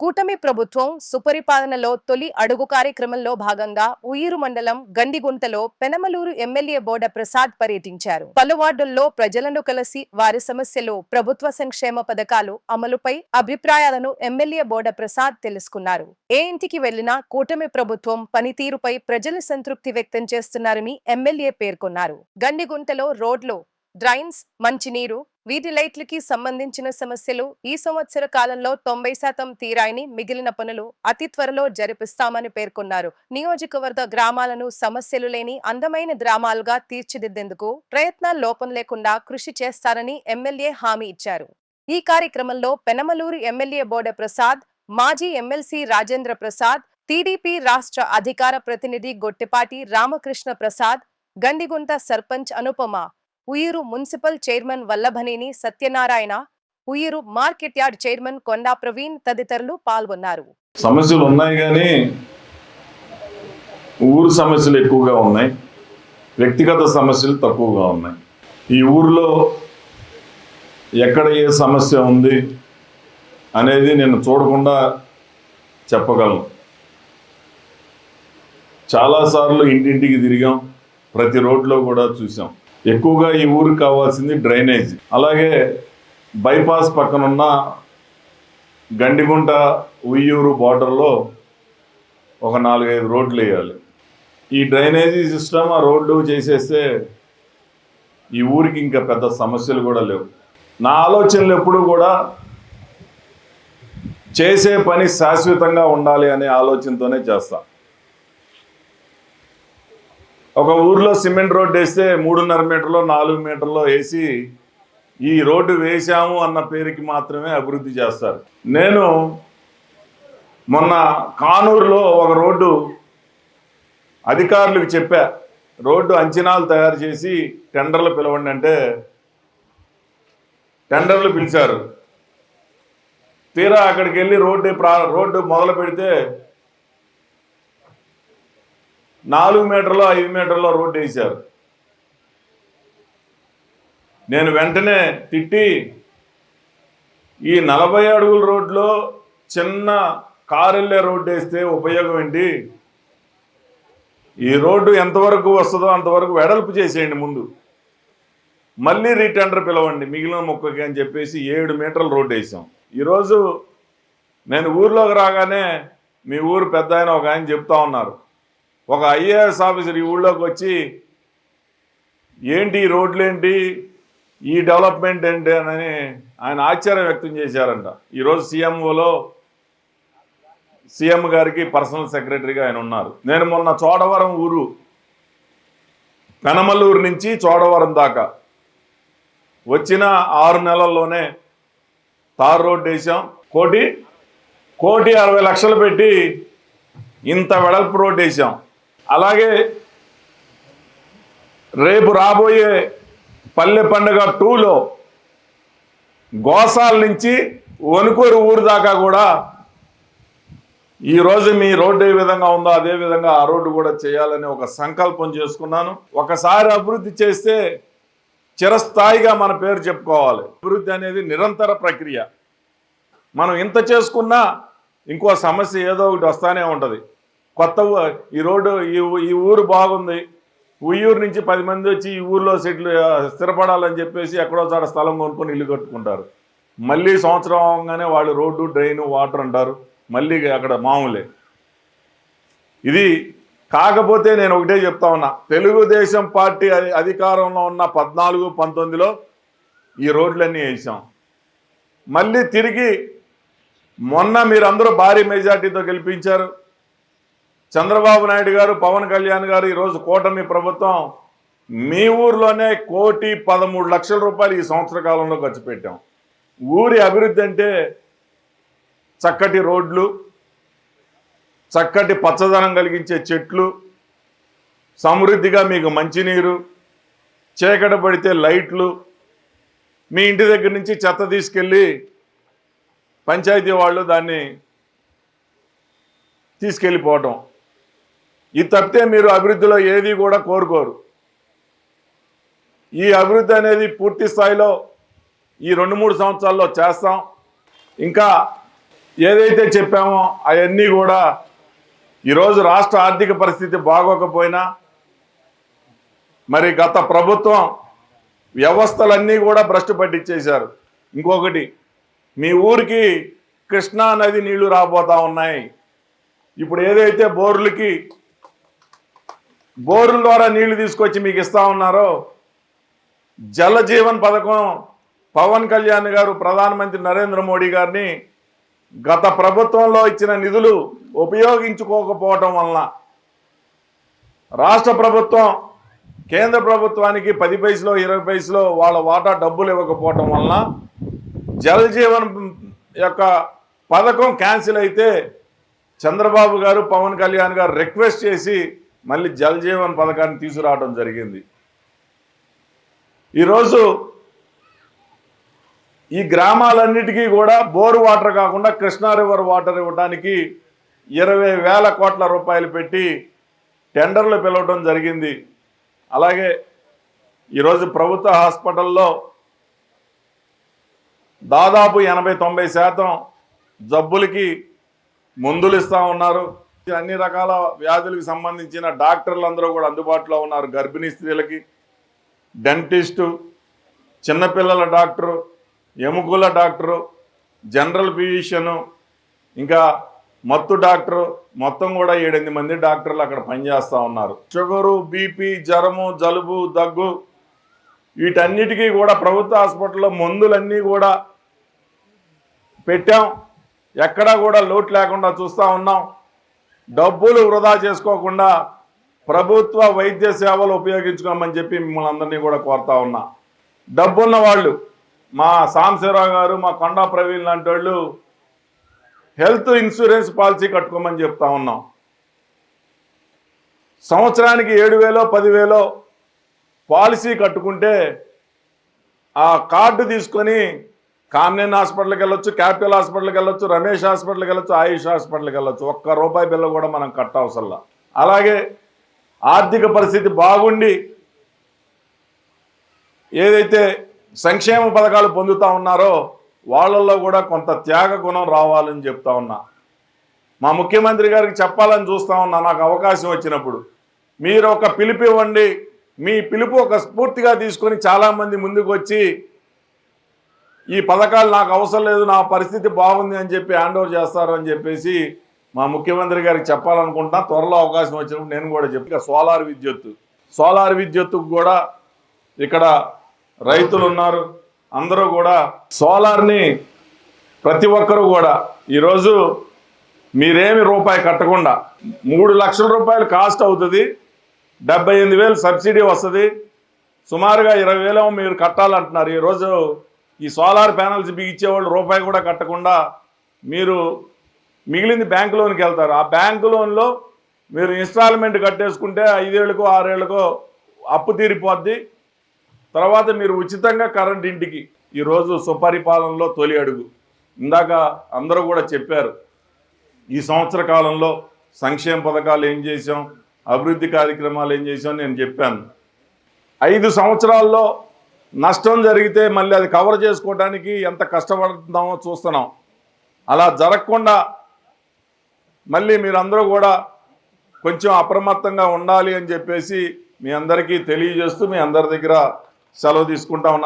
కూటమి ప్రభుత్వం సుపరిపాలనలో తొలి అడుగు కార్యక్రమంలో భాగంగా ఉయ్యూరు మండలం గండిగుంటలో పెనమలూరు ఎమ్మెల్యే బోడ ప్రసాద్ పర్యటించారు. పలు వార్డుల్లో ప్రజలను కలిసి వారి సమస్యలు ప్రభుత్వ సంక్షేమ పథకాలు అమలుపై అభిప్రాయాలను ఎమ్మెల్యే బోడ ప్రసాద్ తెలుసుకున్నారు. ఏ ఇంటికి వెళ్ళినా కూటమి ప్రభుత్వం పనితీరుపై ప్రజలు సంతృప్తి వ్యక్తం చేస్తున్నారని ఎమ్మెల్యే పేర్కొన్నారు. గండిగుంటలో రోడ్లు డ్రైన్స్ మంచినీరు వీటి లైట్లకి సంబంధించిన సమస్యలు ఈ సంవత్సర కాలంలో తొంభై శాతం తీరాయని మిగిలిన పనులు అతి త్వరలో జరిపిస్తామని పేర్కొన్నారు. నియోజకవర్గ గ్రామాలను సమస్యలు లేని అందమైన గ్రామాలుగా తీర్చిదిద్దేందుకు ప్రయత్నాలు లోపం లేకుండా కృషి చేస్తారని ఎమ్మెల్యే హామీ ఇచ్చారు. ఈ కార్యక్రమంలో పెనమలూరు ఎమ్మెల్యే బోడ ప్రసాద్ మాజీ ఎమ్మెల్సీ రాజేంద్ర ప్రసాద్ టీడీపీ రాష్ట్ర అధికార ప్రతినిధి Gottipati Ramakrishna Prasad Gandigunta sarpanch Anupama Uyyuru municipal chairman Vallabhaneni Satyanarayana Uyyuru market yard chairman Konda Praveen తదితరులు పాల్గొన్నారు. సమస్యలు ఉన్నాయి కానీ ఊరు సమస్యలు ఎక్కువగా ఉన్నాయి. వ్యక్తిగత సమస్యలు తక్కువగా ఉన్నాయి. ఈ ఊరిలో ఎక్కడ ఏ సమస్య ఉంది అనేది నేను చూడకుండా చెప్పగలను. చాలాసార్లు ఇంటింటికి తిరిగాం ప్రతి రోడ్లో కూడా చూసాం. ఎక్కువగా ఈ ఊరికి కావాల్సింది డ్రైనేజ్. అలాగే బైపాస్ పక్కనున్న గండిగుంట ఉయ్యూరు బార్డర్లో ఒక నాలుగైదు రోడ్లు వేయాలి. ఈ డ్రైనేజీ సిస్టమ్ ఆ రోడ్లు చేసేస్తే ఈ ఊరికి ఇంకా పెద్ద సమస్యలు కూడా లేవు. నా ఆలోచనలు ఎప్పుడు కూడా చేసే పని శాశ్వతంగా ఉండాలి అనే ఆలోచనతోనే చేస్తాను ఒక ఊర్లో సిమెంట్ రోడ్డు వేస్తే మూడున్నర మీటర్లో నాలుగు మీటర్లో వేసి ఈ రోడ్డు వేశాము అన్న పేరుకి మాత్రమే అభివృద్ధి చేస్తారు. నేను మొన్న కానూరులో ఒక రోడ్డు అధికారులకు చెప్పా. రోడ్డు అంచనాలు తయారు చేసి టెండర్లు పిలవండి అంటే టెండర్లు పిలిచారు. తీరా అక్కడికి వెళ్ళి రోడ్డు ప్రా రోడ్డు మొదలు పెడితే నాలుగు మీటర్లో ఐదు మీటర్లో రోడ్డు వేశారు. నేను వెంటనే తిట్టి ఈ నలభై అడుగుల రోడ్లో చిన్న కారు వెళ్ళే రోడ్డు వేస్తే ఉపయోగం ఏంటి? ఈ రోడ్డు ఎంతవరకు వస్తుందో అంతవరకు వెడల్పు చేసేయండి ముందు. మళ్ళీ రీటెండర్ పిలవండి మిగిలిన మొక్కకి అని చెప్పేసి ఏడు మీటర్ల రోడ్డు వేసాం. ఈరోజు నేను ఊర్లోకి రాగానే మీ ఊరు పెద్ద ఆయన ఒక ఆయన చెప్తా ఉన్నారు. ఒక ఐఏఎస్ ఆఫీసర్ ఈ ఊళ్ళోకి వచ్చి ఏంటి ఈ రోడ్లు ఏంటి ఈ డెవలప్మెంట్ ఏంటి? అని ఆయన ఆశ్చర్యం వ్యక్తం చేశారంట. ఈరోజు సీఎంఓలో సీఎం గారికి పర్సనల్ సెక్రటరీగా ఆయన ఉన్నారు. నేను మొన్న చోడవరం ఊరు పెనమల్లూరు నుంచి చోడవరం దాకా వచ్చిన ఆరు నెలల్లోనే తార్ రోడ్డు వేసాం కోటి కోటి అరవై లక్షలు పెట్టి ఇంత వెడల్పు రోడ్డు వేసాం అలాగే రేపు రాబోయే పల్లె పండుగ టూలో గోసాల నుంచి వణుకూరు ఊరు దాకా కూడా ఈ రోజు మీ రోడ్డు ఏ విధంగా ఉందో అదే విధంగా ఆ రోడ్డు కూడా చేయాలని ఒక సంకల్పం చేసుకున్నాను. ఒకసారి అభివృద్ధి చేస్తే చిరస్థాయిగా మన పేరు చెప్పుకోవాలి. అభివృద్ధి అనేది నిరంతర ప్రక్రియ. మనం ఇంత చేసుకున్నా ఇంకో సమస్య ఏదో ఒకటి వస్తానే ఉంటుంది. కొత్త ఊ- ఈ రోడ్డు ఈ ఈ ఊరు బాగుంది. ఉయ్యూరు నుంచి పది మంది వచ్చి ఈ ఊర్లో సెటిల్ స్థిరపడాలని చెప్పేసి ఎక్కడో చోట స్థలం కొనుక్కొని ఇల్లు కట్టుకుంటారు. మళ్ళీ సంవత్సరం అవగానే వాళ్ళు రోడ్డు డ్రైన్ వాటర్ అంటారు. మళ్ళీ అక్కడ మామూలే. ఇది కాకపోతే నేను ఒకటే చెప్తా ఉన్నా. తెలుగుదేశం పార్టీ అధికారంలో ఉన్న పద్నాలుగు పంతొమ్మిదిలో ఈ రోడ్లన్నీ వేసాం. మళ్ళీ తిరిగి మొన్న మీరందరూ భారీ మెజార్టీతో గెలిపించారు. చంద్రబాబు నాయుడు గారు పవన్ కళ్యాణ్ గారు ఈరోజు కూటమి ప్రభుత్వం మీ ఊర్లోనే కోటి పదమూడు లక్షల రూపాయలు ఈ సంవత్సర కాలంలో ఖర్చు పెట్టాం. ఊరి అభివృద్ధి అంటే చక్కటి రోడ్లు చక్కటి పచ్చదనం కలిగించే చెట్లు సమృద్ధిగా మీకు మంచినీరు చీకట పడితే లైట్లు మీ ఇంటి దగ్గర నుంచి చెత్త తీసుకెళ్ళి పంచాయతీ వాళ్ళు దాన్ని తీసుకెళ్ళిపోవటం. ఇది తప్పితే మీరు అభివృద్ధిలో ఏది కూడా కోరుకోరు. ఈ అభివృద్ధి అనేది పూర్తి స్థాయిలో ఈ రెండు మూడు సంవత్సరాల్లో చేస్తాం. ఇంకా ఏదైతే చెప్పామో అవన్నీ కూడా ఈరోజు రాష్ట్ర ఆర్థిక పరిస్థితి బాగోకపోయినా మరి గత ప్రభుత్వం వ్యవస్థలన్నీ కూడా భ్రష్టు పట్టించేశారు. ఇంకొకటి మీ ఊరికి కృష్ణా నది నీళ్ళు రాబోతా ఉన్నాయి. ఇప్పుడు ఏదైతే బోర్లకి బోర్ల ద్వారా నీళ్ళు తీసుకొచ్చి మీకు ఇస్తా ఉన్నారో. జల జీవన్ పథకం పవన్ కళ్యాణ్ గారు ప్రధానమంత్రి నరేంద్ర మోడీ గారిని గత ప్రభుత్వంలో ఇచ్చిన నిధులు ఉపయోగించుకోకపోవటం వలన రాష్ట్ర ప్రభుత్వం కేంద్ర ప్రభుత్వానికి పది పైసలో ఇరవై పైసలో వాళ్ళ వాటా డబ్బులు ఇవ్వకపోవటం వలన జల్ జీవన్ యొక్క పథకం క్యాన్సిల్ అయితే చంద్రబాబు గారు పవన్ కళ్యాణ్ గారు రిక్వెస్ట్ చేసి మళ్ళీ జల్ జీవన్ పథకాన్ని తీసుకురావడం జరిగింది. ఈరోజు ఈ గ్రామాలన్నిటికీ కూడా బోరు వాటర్ కాకుండా కృష్ణా రివర్ వాటర్ ఇవ్వడానికి ఇరవై వేల కోట్ల రూపాయలు పెట్టి టెండర్లు పిలవడం జరిగింది. అలాగే ఈరోజు ప్రభుత్వ హాస్పిటల్లో దాదాపు ఎనభై తొంభై శాతం జబ్బులకి మందులు ఇస్తూ ఉన్నారు. అన్ని రకాల వ్యాధులకు సంబంధించిన డాక్టర్లు అందరూ కూడా అందుబాటులో ఉన్నారు. గర్భిణీ స్త్రీలకి డెంటిస్టు చిన్నపిల్లల డాక్టరు ఎముకల డాక్టరు జనరల్ ఫిజిషియను ఇంకా మత్తు డాక్టరు మొత్తం కూడా ఏడెనిమిది మంది డాక్టర్లు అక్కడ పనిచేస్తూ ఉన్నారు. షుగరు బీపీ జ్వరము జలుబు దగ్గు వీటన్నిటికీ కూడా ప్రభుత్వ హాస్పిటల్లో మందులన్నీ కూడా పెట్టాం. ఎక్కడా కూడా లోటు లేకుండా చూస్తూ ఉన్నాం. డబ్బులు వృధా చేసుకోకుండా ప్రభుత్వ వైద్య సేవలు ఉపయోగించుకోమని చెప్పి మిమ్మల్ని అందరినీ కూడా కోరుతా ఉన్నా. డబ్బున్న వాళ్ళు మా సాంశీరావు గారు మా కొండా ప్రవీణ్ లాంటి వాళ్ళు హెల్త్ ఇన్సూరెన్స్ పాలసీ కట్టుకోమని చెప్తా ఉన్నాం. సంవత్సరానికి ఏడు వేలో పదివేలో పాలసీ కట్టుకుంటే ఆ కార్డు తీసుకొని కామ్నేన్ హాస్పిటల్కి వెళ్ళొచ్చు క్యాపిటల్ హాస్పిటల్కి వెళ్ళొచ్చు రమేష్ హాస్పిటల్కి వెళ్ళొచ్చు ఆయుష్ హాస్పిటల్కి వెళ్ళొచ్చు. ఒక్క రూపాయి బిల్లు కూడా మనం కట్టవసల్లా అలాగే ఆర్థిక పరిస్థితి బాగుండి ఏదైతే సంక్షేమ పథకాలు పొందుతూ ఉన్నారో వాళ్ళల్లో కూడా కొంత త్యాగ గుణం రావాలని చెప్తా ఉన్నా. మా ముఖ్యమంత్రి గారికి చెప్పాలని చూస్తూ ఉన్నా నాకు అవకాశం వచ్చినప్పుడు. మీరు ఒక పిలుపు ఇవ్వండి మీ పిలుపు ఒక స్ఫూర్తిగా తీసుకొని చాలామంది ముందుకు వచ్చి ఈ పథకాలు నాకు అవసరం లేదు నా పరిస్థితి బాగుంది అని చెప్పి హ్యాండ్ ఓవర్ చేస్తారు అని చెప్పేసి మా ముఖ్యమంత్రి గారికి చెప్పాలనుకుంటున్నా. త్వరలో అవకాశం వచ్చినప్పుడు నేను కూడా చెప్పి సోలార్ విద్యుత్తు. సోలార్ విద్యుత్తుకు కూడా ఇక్కడ రైతులు ఉన్నారు అందరూ కూడా సోలార్ని ప్రతి ఒక్కరూ కూడా ఈరోజు మీరేమి రూపాయి కట్టకుండా మూడు లక్షల రూపాయలు కాస్ట్ అవుతుంది డెబ్బై ఎనిమిది వేలు సబ్సిడీ వస్తుంది సుమారుగా ఇరవై వేలు మీరు కట్టాలంటున్నారు. ఈరోజు ఈ సోలార్ ప్యానల్స్ బిగిచ్చేవాళ్ళు రూపాయి కూడా కట్టకుండా మీరు మిగిలింది బ్యాంక్ లోన్కి వెళ్తారు. ఆ బ్యాంక్ లోన్లో మీరు ఇన్స్టాల్మెంట్ కట్టేసుకుంటే ఐదేళ్ళకో ఆరేళ్ళకో అప్పు తీరిపోద్ది. తర్వాత మీరు ఉచితంగా కరెంట్ ఇంటికి. ఈరోజు సుపరిపాలనలో తొలి అడుగు. ఇందాక అందరూ కూడా చెప్పారు. ఈ సంవత్సర కాలంలో సంక్షేమ పథకాలు ఏం చేసాం అభివృద్ధి కార్యక్రమాలు ఏం చేసాం నేను చెప్పాను. ఐదు సంవత్సరాల్లో నష్టం జరిగితే మళ్ళీ అది కవర్ చేసుకోవడానికి ఎంత కష్టపడుతున్నామో చూస్తున్నాం. అలా జరగకుండా మళ్ళీ మీరందరూ కూడా కొంచెం అప్రమత్తంగా ఉండాలి అని చెప్పేసి మీ అందరికీ తెలియజేస్తూ మీ అందరి దగ్గర సెలవు తీసుకుంటా ఉన్నాను.